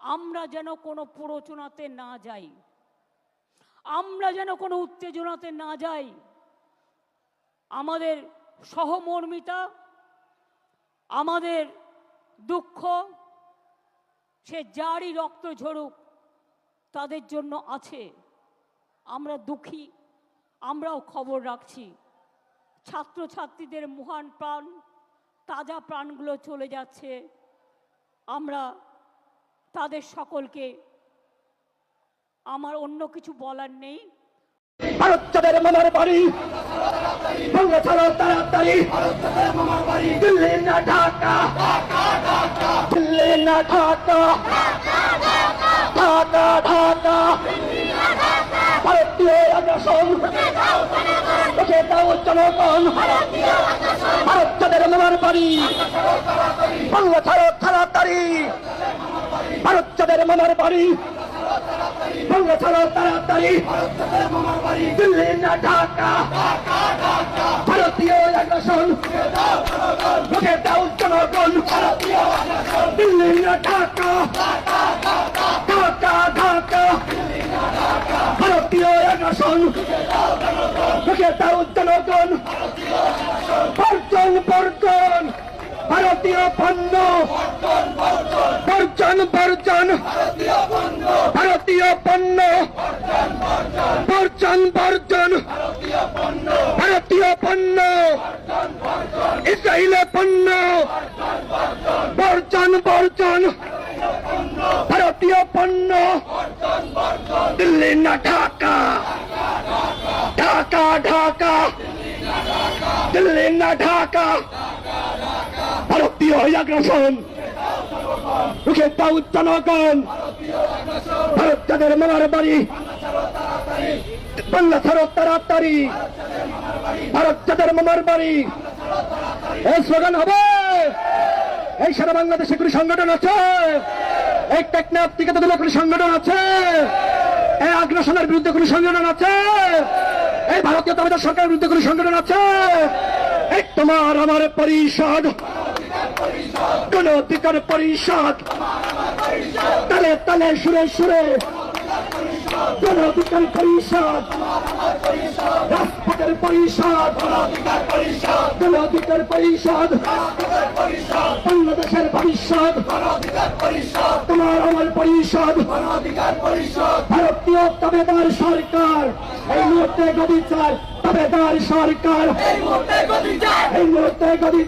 আমরা যেন কোনো প্ররোচনাতে না যাই। আমরা যেন কোনো উত্তেজনাতে না যাই। আমাদের সহমর্মিতা, আমাদের দুঃখ, সে যারই রক্ত ঝরুক, তাদের জন্য আছে। আমরা দুঃখী, আমরাও খবর রাখছি। ছাত্রছাত্রীদের মহান প্রাণ, তাজা প্রাণগুলো চলে যাচ্ছে। আমরা তাদের সকলকে। আমার অন্য কিছু বলার নেই। ভারত মামার বাড়ি, বাংলা ছাড়ো তাড়াতাড়ি। দিল্লি না ঢাকা, দিল্লি না ঢাকা ঢাকা ঢাকা। ভারতীয় জনগণ। ভারত চাঁদের মামার বাড়ি, বাংলা ছাড়ো তাড়াতাড়ি। ভারত চাঁদের মামার বাড়ি বাংলা ছাড়ো তাড়াতাড়ি দিল্লি না ঢাকা, ভারতীয় আগ্রাসন লোকে দাও জনগণ, দিল্লি না ঢাকা ঢাকা ঢাকা, ভারতীয় আগ্রাসন লোকে দাও জনগণ, বর্জন বর্জন, ভারতীয় পণ্য বর্জন বর্জন। ভারতীয় পণ্য। বর্জন বর্জন। ভারতীয় পণ্য। ইসরায়েলের পণ্য। বর্জন বর্জন। ভারতীয় পণ্য। দিল্লি না ঢাকা। ঢাকা ঢাকা। দিল্লি না ঢাকা। ভারতীয় আগ্রাসন রুখে দাও জনগণ। ভারত তাদের মামার বাড়ি। বাংলা ছাড়ো তাড়াতাড়ি। ভারত তাদের মামার বাড়ি। এই স্লোগান হবে। এই সারা বাংলাদেশে কোনো সংগঠন আছে? এই টেকনাফ থেকে তাদের কোনো সংগঠন আছে? এই আগ্রাসনের বিরুদ্ধে কোনো সংগঠন আছে? এই ভারতীয় তাদের সরকারের বিরুদ্ধে কোনো সংগঠন আছে? এই তোমার আমার পরিষদ কোন অধিকার পরিষদ। তালে তালে সুরে সুরে। কোন অধিকার পরিষদ। রাজপথের পরিষদ। কোন অধিকার পরিষদ। বাংলাদেশের ভবিষ্যৎ। তোমার আমার পরিষদ। ভারতীয় তাবেদার সরকার। এই মুহূর্তে গদি চায় তাবেদার সরকার। এই মুহূর্তে গদি